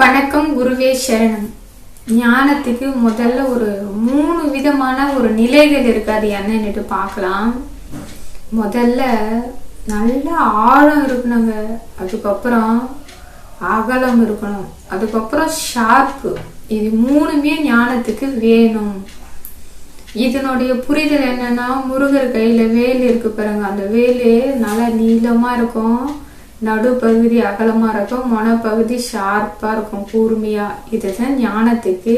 வணக்கம் குருவே சரணம். ஞானத்துக்கு முதல்ல ஒரு மூணு விதமான ஒரு நிலைகள் இருக்கு. அது என்னன்னுட்டு பார்க்கலாம். முதல்ல நல்ல ஆழம் இருக்கணுங்க. அதுக்கப்புறம் அகலம் இருக்கணும். அதுக்கப்புறம் ஷார்ப்பு இது மூணுமே ஞானத்துக்கு வேணும். இதனுடைய புரிதல் என்னன்னா முருகர் கையில வேல் இருக்கு பாருங்க. அந்த வேலு நல்லா நீளமா இருக்கும். நடுப்பகுதி அகலமாக இருக்கும் மனப்பகுதி ஷார்ப்பாக இருக்கும் கூர்மையாக இதுதான் ஞானத்துக்கு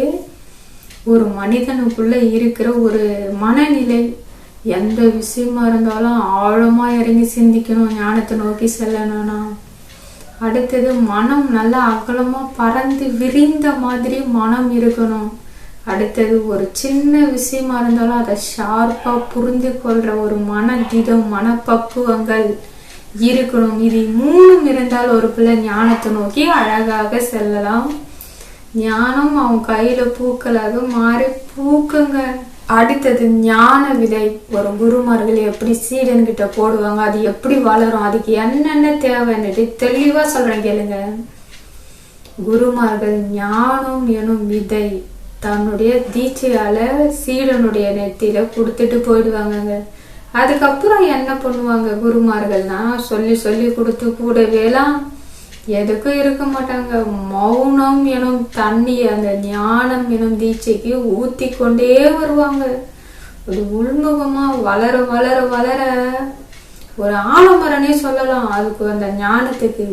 ஒரு மனிதனுக்குள்ளே இருக்கிற ஒரு மனநிலை. எந்த விஷயமா இருந்தாலும் ஆழமாக இறங்கி சிந்திக்கணும் ஞானத்தை நோக்கி செல்லணும்னா. அடுத்தது மனம் நல்லா அகலமாக பறந்து விரிந்த மாதிரி மனம் இருக்கணும். அடுத்தது ஒரு சின்ன விஷயமா இருந்தாலும் அதை ஷார்ப்பாக புரிந்து கொள்கிற ஒரு மனதிடம் மனப்பக்குவங்கள். இருக்கணும். இது மூணும் இருந்தால் ஒரு பிள்ளை ஞானத்தை நோக்கி அழகாக செல்லலாம். ஞானம் அவன் கையில பூக்களாக மாறி பூக்குங்க. அடுத்தது ஞான விதை ஒரு குருமார்கள் எப்படி சீடன் கிட்ட போடுவாங்க? அது எப்படி வளரும்? அதுக்கு என்னென்ன தேவைன்னுட்டு தெளிவா சொல்றேன் கேளுங்க. குருமார்கள் ஞானம் எனும் விதை தன்னுடைய தீட்சையால சீடனுடைய நெத்தியில கொடுத்துட்டு போயிடுவாங்கங்க. அதுக்கப்புறம் என்ன பண்ணுவாங்க குருமார்கள்னா சொல்லி சொல்லி கொடுத்து கூடவேலாம் எதுக்கும் இருக்க மாட்டாங்க. மௌனம் எனும் தண்ணி அந்த ஞானம் எனும் தீட்சைக்கு ஊத்தி கொண்டே வருவாங்க. ஒரு உள்முகமா வளர வளர வளர ஒரு ஆலமரனே சொல்லலாம். அதுக்கு அந்த ஞானத்துக்கு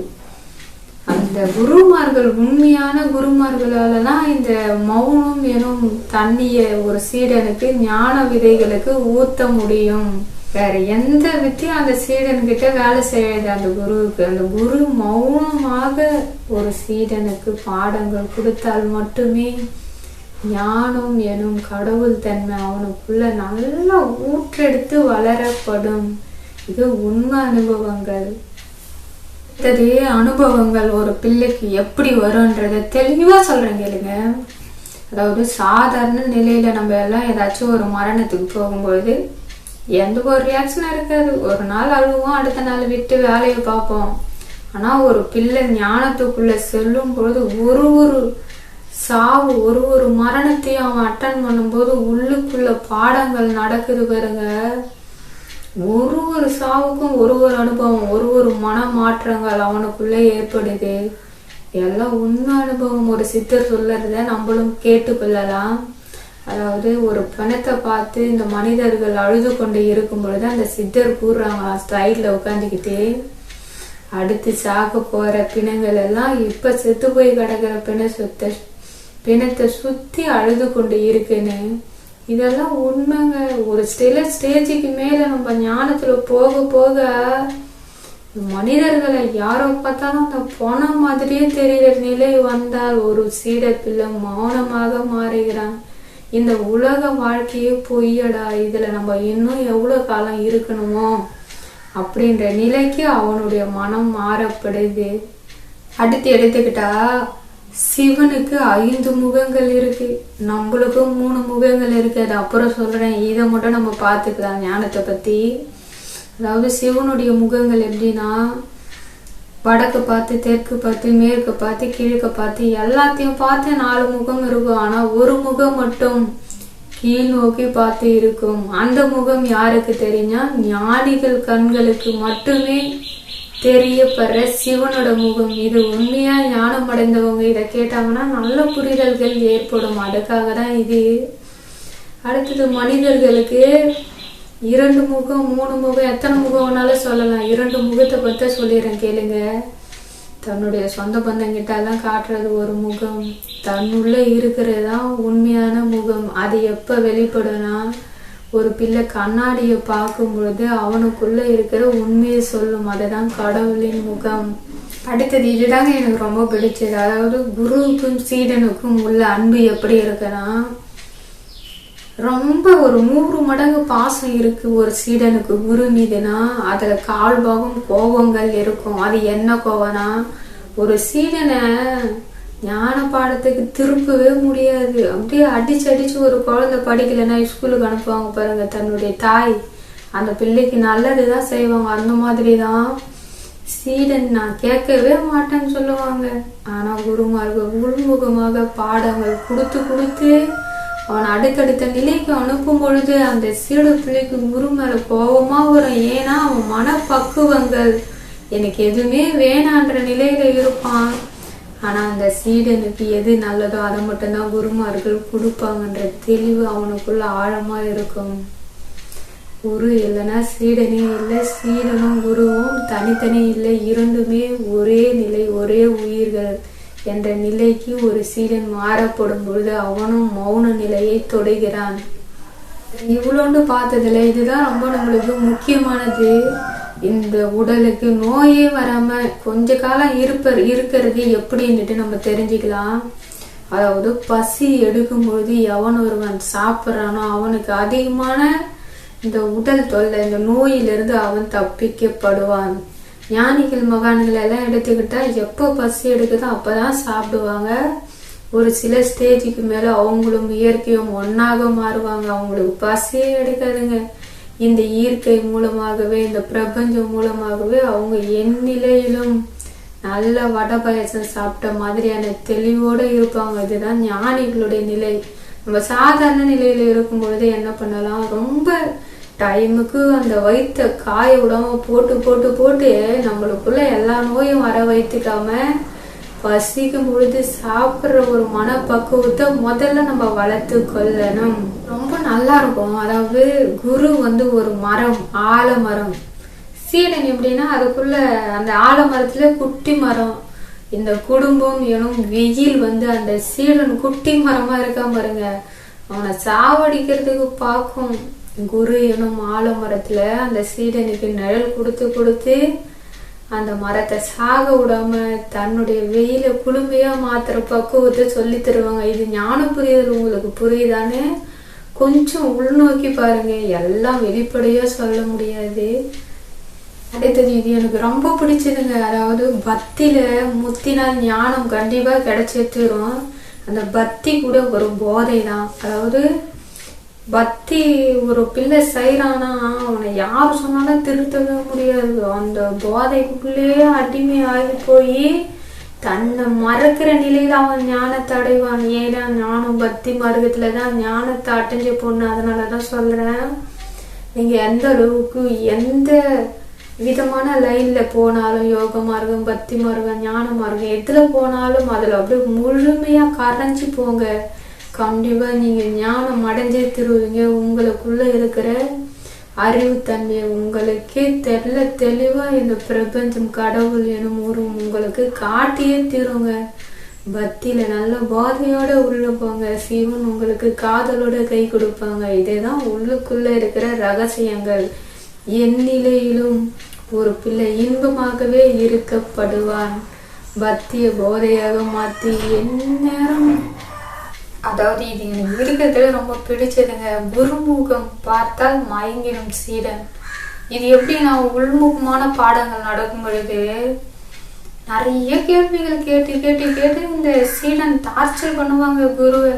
அந்த குருமார்கள் உண்மையான குருமார்களால தான் இந்த மௌனம் எனும் தண்ணிய ஒரு சீடனுக்கு ஞான விதைகளுக்கு ஊத்த முடியும். வேற எந்த வித்தியும் அந்த சீடன் கிட்ட வேலை செய்யாது அந்த குருவுக்கு. அந்த குரு மௌனமாக ஒரு சீடனுக்கு பாடங்கள் கொடுத்தால் மட்டுமே ஞானம் எனும் கடவுள் தன்மை அவனுக்குள்ள நல்லா ஊற்றெடுத்து வளரப்படும். இது உண்மை அனுபவங்கள். இத்தகைய அனுபவங்கள் ஒரு பிள்ளைக்கு எப்படி வரும்ன்றத தெளிவா சொல்றேன் கேளுங்க. அதாவது சாதாரண நிலையில நம்ம எல்லாம் ஏதாச்சும் ஒரு மரணத்துக்கு போகும்பொழுது எந்த ஒரு ரியாக்ஷனும் இருக்காது. ஒரு நாள் அழுவோம் அடுத்த நாள் விட்டு வேலையை பார்ப்போம். ஆனா ஒரு பிள்ளை ஞானத்துக்குள்ள செல்லும் பொழுது ஒரு ஒரு சாவு ஒரு ஒரு மரணத்தையும் அவன் அட்டன் பண்ணும்போது உள்ளுக்குள்ள பாடங்கள் நடக்குது பாருங்க. ஒரு ஒரு சாவுக்கும் ஒரு ஒரு அனுபவம் ஒரு ஒரு மன மாற்றங்கள் அவனுக்குள்ள ஏற்படுது. எல்லாம் உண்மை அனுபவம். ஒரு சித்தர் சொல்லறத நம்மளும் கேட்டுக்கொள்ளலாம் அதாவது ஒரு பிணத்தை பார்த்து இந்த மனிதர்கள் அழுது கொண்டு இருக்கும் பொழுது அந்த சித்தர் கூறுறாங்க சைட்ல உட்காந்துக்கிட்டு அடுத்து சாக போற பிணங்கள் எல்லாம் இப்ப செத்து போய் கிடக்கிற பிண சுத்த பிணத்தை சுத்தி அழுது கொண்டு இருக்குன்னு இதெல்லாம் உண்மைங்க. ஒரு சில ஸ்டேஜுக்கு மேல நம்ம ஞானத்துல போக போக மனிதர்களை யாரோ பார்த்தாலும் அந்த பணம் மாதிரியே தெரிகிற நிலை வந்தால் ஒரு சீட பிள்ளை மௌனமாக மாறுகிறான். இந்த உலக வாழ்க்கையே பொய்யடா. இதுல நம்ம இன்னும் எவ்வளவு காலம் இருக்கணுமோ அப்படின்ற நிலைக்கு அவனுடைய மனம் மாறப்படுது. அடுத்து எடுத்துக்கிட்டா சிவனுக்கு ஐந்து முகங்கள் இருக்கு. நம்மளுக்கும் மூணு முகங்கள் இருக்கு. அது அப்புறம் சொல்றேன். இதை மட்டும் நம்ம பார்த்துக்கலாம். ஞானத்தை பத்தி. அதாவது சிவனுடைய முகங்கள் எப்படின்னா வடக்கு பார்த்து தெற்கு பார்த்து மேற்கு பார்த்து கிழக்கு பார்த்து எல்லாத்தையும் பார்த்து நாலு முகம் இருக்கும். ஆனா ஒரு முகம் மட்டும் கீழ் நோக்கி பார்த்து இருக்கும். அந்த முகம் யாருக்கு தெரிஞ்சா ஞானிகள் கண்களுக்கு மட்டுமே தெரியப்படுற சிவனோட முகம். இது உண்மையா ஞானம் அடைந்தவங்க இதை கேட்டாங்கன்னா நல்ல புரிதல்கள் ஏற்படும். அதுக்காக தான் இது. அடுத்தது மனிதர்களுக்கு இரண்டு முகம் மூணு முகம் எத்தனை முகம் வேணாலும் சொல்லலாம். இரண்டு முகத்தை பற்றி சொல்லிடுறேன் கேளுங்க. தன்னுடைய சொந்த பந்தங்கிட்ட எல்லாம் காட்டுறது ஒரு முகம். தன்னுள்ள இருக்கிறது தான் உண்மையான முகம். அது எப்போ வெளிப்படும்னா ஒரு பிள்ளை கண்ணாடியை பார்க்கும் பொழுது அவனுக்குள்ள இருக்கிற உண்மையை சொல்லும். அதுதான் கடவுளின் முகம். அடுத்தது இதுதாங்க எனக்கு ரொம்ப பிடிச்சது. அதாவது குருவுக்கும் சீடனுக்கும் உள்ள அன்பு எப்படி இருக்குன்னா ரொம்ப ஒரு நூறு மடங்கு பாசம் இருக்கு ஒரு சீடனுக்கு. குரு மீதுனா அதுல கால்பாகம் கோபங்கள் இருக்கும். அது என்ன கோவம்னா ஒரு சீடனை ஞான பாடத்துக்கு திருப்பவே முடியாது. அப்படியே அடிச்சு அடிச்சு ஒரு குழந்தை படிக்கலைன்னா ஸ்கூலுக்கு அனுப்புவாங்க பாருங்க தன்னுடைய தாய். அந்த பிள்ளைக்கு நல்லதுதான் செய்வாங்க. அந்த மாதிரி தான் சீடன் நான் கேட்கவே மாட்டேன்னு சொல்லுவாங்க. ஆனா குருமார்கள் உள்முகமாக பாடங்கள் கொடுத்து கொடுத்து அவன் அடுத்தடுத்த நிலைக்கு அனுப்பும் பொழுது அந்த சீடு பிள்ளைக்கு குரு மேல கோபமா வரும். ஏன்னா அவன் மனப்பக்குவங்கள். எனக்கு எதுவுமே வேணான்ற நிலையில இருப்பான். ஆனால் அந்த சீடனுக்கு எது நல்லதோ அதை மட்டும்தான் குருமார்கள் கொடுப்பாங்கன்ற தெளிவு அவனுக்குள்ள ஆழமா இருக்கும். குரு இல்லைன்னா சீடனே இல்லை. சீடனும் குருவும் தனித்தனி இல்லை. இரண்டுமே ஒரே நிலை ஒரே உயிர்கள் என்ற நிலைக்கு ஒரு சீடன் மாறப்படும் பொழுது அவனும் மௌன நிலையை தொடுகிறான். இவ்வளோன்னு பார்த்ததில்ல. இதுதான் ரொம்ப நம்மளுக்கு முக்கியமானது. இந்த உடலுக்கு நோயே வராம கொஞ்ச காலம் இருப்ப இருக்கிறது எப்படின்னுட்டு நம்ம தெரிஞ்சுக்கலாம். அதாவது பசி எடுக்கும் பொழுது எவன் ஒருவன் சாப்பிட்றானோ அவனுக்கு அதிகமான இந்த உடல் தொல்லை இந்த நோயிலிருந்து அவன் தப்பிக்கப்படுவான். ஞானிகள் மகான்கள் எல்லாம் எடுத்துக்கிட்டா எப்போ பசி எடுக்குதோ அப்பதான் சாப்பிடுவாங்க. ஒரு சில ஸ்டேஜுக்கு மேல அவங்களும் இயற்கையும் ஒன்னாக மாறுவாங்க. அவங்களுக்கு பசியே எடுக்காதுங்க. இந்த இயற்கை மூலமாகவே இந்த பிரபஞ்சம் மூலமாகவே அவங்க எந்நிலையிலும் நல்ல வடை பாயசம் சாப்பிட்ட மாதிரியான தெளிவோட இருப்பாங்க. இதுதான் ஞானிகளுடைய நிலை. நம்ம சாதாரண நிலையில் இருக்கும் பொழுது என்ன பண்ணலாம்? ரொம்ப டைமுக்கு அந்த வயிற்ற காய விடாம போட்டு போட்டு போட்டு நம்மளுக்குள்ள எல்லா நோயும் வர வைத்துக்காம பசிக்கும் பொழுது சாப்பிடுற ஒரு மனப்பக்குவத்தை முதல்ல நம்ம வளர்த்து கொள்ளணும். ரொம்ப நல்லா இருக்கும். அதாவது குரு வந்து ஒரு மரம் ஆலமரம். சீடன் எப்படின்னா அதுக்குள்ள அந்த ஆலமரத்துல குட்டி மரம் இந்த குடும்பம் எனும் வெயில் வந்து அந்த சீடன் குட்டி மரமா இருக்கான் பாருங்க. அவனை சாவடிக்கிறதுக்கு பார்க்கும் குரு எனும் ஆலமரத்துல அந்த சீடனுக்கு நிழல் கொடுத்து கொடுத்து அந்த மரத்தை சாக விடாம தன்னுடைய வெயில குளுமையா மாத்துற பக்குவத்தை சொல்லி தருவாங்க. இது ஞானம் புரிதல் உங்களுக்கு புரியுதான்னு கொஞ்சம் உள்நோக்கி பாருங்க. எல்லாம் வெளிப்படையா சொல்ல முடியாது. அடுத்தது இது எனக்கு ரொம்ப பிடிச்சதுங்க அதாவது பக்தியில முத்தினால் ஞானம் கண்டிப்பா கிடைச்சே அந்த பக்தி கூட ஒரு போதை தான் அதாவது பக்தி ஒரு பிள்ளை செய்கிறானா அவனை யார் சொன்னாலும் திருத்தவே முடியாது. அந்த போதைக்குள்ளேயே அடிமை ஆகி போய் தன்னை மறக்கிற நிலையில் அவன் ஞானத்தை அடைவான். ஏன்னா ஞானம் பக்தி மார்க்கத்துல தான் ஞானத்தை அடைஞ்ச பொண்ணு. அதனாலதான் சொல்கிறேன் நீங்கள் எந்த அளவுக்கு எந்த விதமான லைனில் போனாலும் யோக மார்க்கம் பக்தி மார்க்கம் ஞான மார்க்கம் எதில் போனாலும் அதில் அப்படியே முழுமையாக கரைஞ்சி போங்க. கண்டிப்பா நீங்க ஞானம் அடைஞ்சே திருவீங்க. உங்களுக்குள்ள இருக்கிற அறிவுத்தன்மையை உங்களுக்கே தெல்ல தெளிவா இந்த பிரபஞ்சம் கடவுள் எனும் உருவம் உங்களுக்கு காட்டியே தீருங்க. பக்தியில நல்ல போதையோட உள்ள போங்க. சிவன் உங்களுக்கு காதலோட கை கொடுப்பாங்க. இதேதான் உள்ளுக்குள்ள இருக்கிற ரகசியங்கள். எந்நிலையிலும் ஒரு பிள்ளை இன்பமாகவே இருக்கப்படுவான் பக்திய போதையாக மாத்தி எந்நேரம் அதாவது இது எனக்கு இருக்கிறதுல ரொம்ப பிடிச்சதுங்க. குருமுகம் பார்த்தால் மயங்கிடும் சீடன். இது எப்படி நான் உள்முகமான பாடங்கள் நடக்கும் பொழுது நிறைய கேள்விகள் கேட்டு கேட்டு கேட்டு இந்த சீடன் டார்ச்சர் பண்ணுவாங்க குருவை.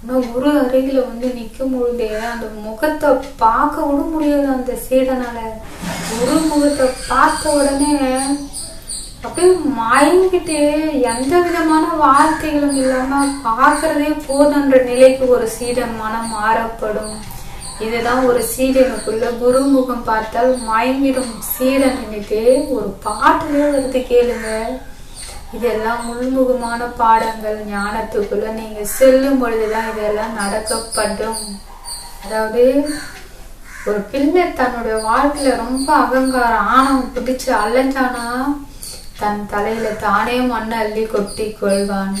ஆனால் குரு அருகில வந்து நிற்கும் பொழுதே அந்த முகத்தை பார்க்க விட முடியாது அந்த சீடனால. குரு முகத்தை பார்த்த உடனே அப்படியே மயங்கிட்டு எந்த விதமான வார்த்தைகளும் இல்லாம பாக்குறதே போதுன்ற நிலைக்கு ஒரு சீடன் மனம் மாறப்படும். இதுதான் ஒரு சீடனுக்குள்ள குருமுகம் பார்த்தால் மயங்கிடும் சீடனுக்கு ஒரு பாட்டுலே வருது கேளுங்க. இதெல்லாம் உள்முகமான பாடங்கள். ஞானத்துக்குள்ள நீங்க செல்லும் பொழுதுதான் இதெல்லாம் நடக்கப்படும். அதாவது ஒரு பிள்ளை தன்னுடைய வாழ்க்கையில ரொம்ப அகங்காரம் ஆணவம் பிடிச்சு அலைஞ்சானா தன் தலையில தானே மண்ணை அள்ளி கொட்டி கொள்வான்.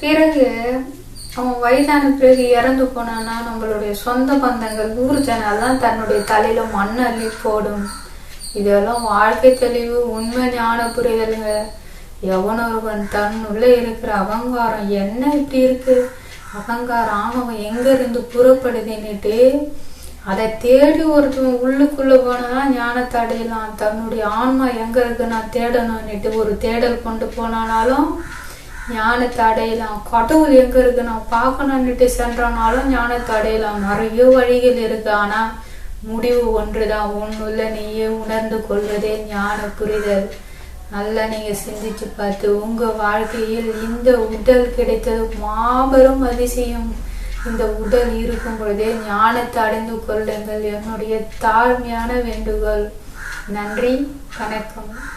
பிறகு அவன் வயதான பிறகு இறந்து போனானா நம்மளுடைய சொந்த பந்தங்கள் ஊர் ஜனெல்லாம் தன்னுடைய தலையில மண் அள்ளி போடும். இதெல்லாம் வாழ்க்கை தெளிவு உண்மை ஞான புரிதலுங்க. எவனொருவன் தன்னுள்ள இருக்கிற அகங்காரம் என்ன இப்படி இருக்கு? அகங்காரம் ஆணவம் எங்க இருந்து புறப்படுதுன்னுட்டு அதை தேடி ஒருத்தன் உள்ளுக்குள்ள போனா ஞானத்தை அடையலாம் தன்னுடைய ஆன்மா எங்க இருக்கு நான் தேடணும்னுட்டு ஒரு தேடல் கொண்டு போனானாலும் ஞானத்தை அடையலாம் கடவுள் எங்க இருக்கு நான் பார்க்கணும்னுட்டு சென்றானாலும் ஞானத்தை அடையலாம் நிறைய வழிகள் இருக்கு. ஆனா முடிவு ஒன்றுதான். உன்னுள்ள நீயே உணர்ந்து கொள்வதே ஞான புரிதல். நல்லா நீங்க சிந்திச்சு பார்த்து உங்க வாழ்க்கையில் இந்த உடல் கிடைத்தது மாபெரும் அதிசயம். இந்த உடல் இருக்கும் பொழுதே ஞானத்தை அடைந்து கொள்ளுங்கள். என்னுடைய தாழ்மையான வேண்டுகோள். நன்றி வணக்கம்.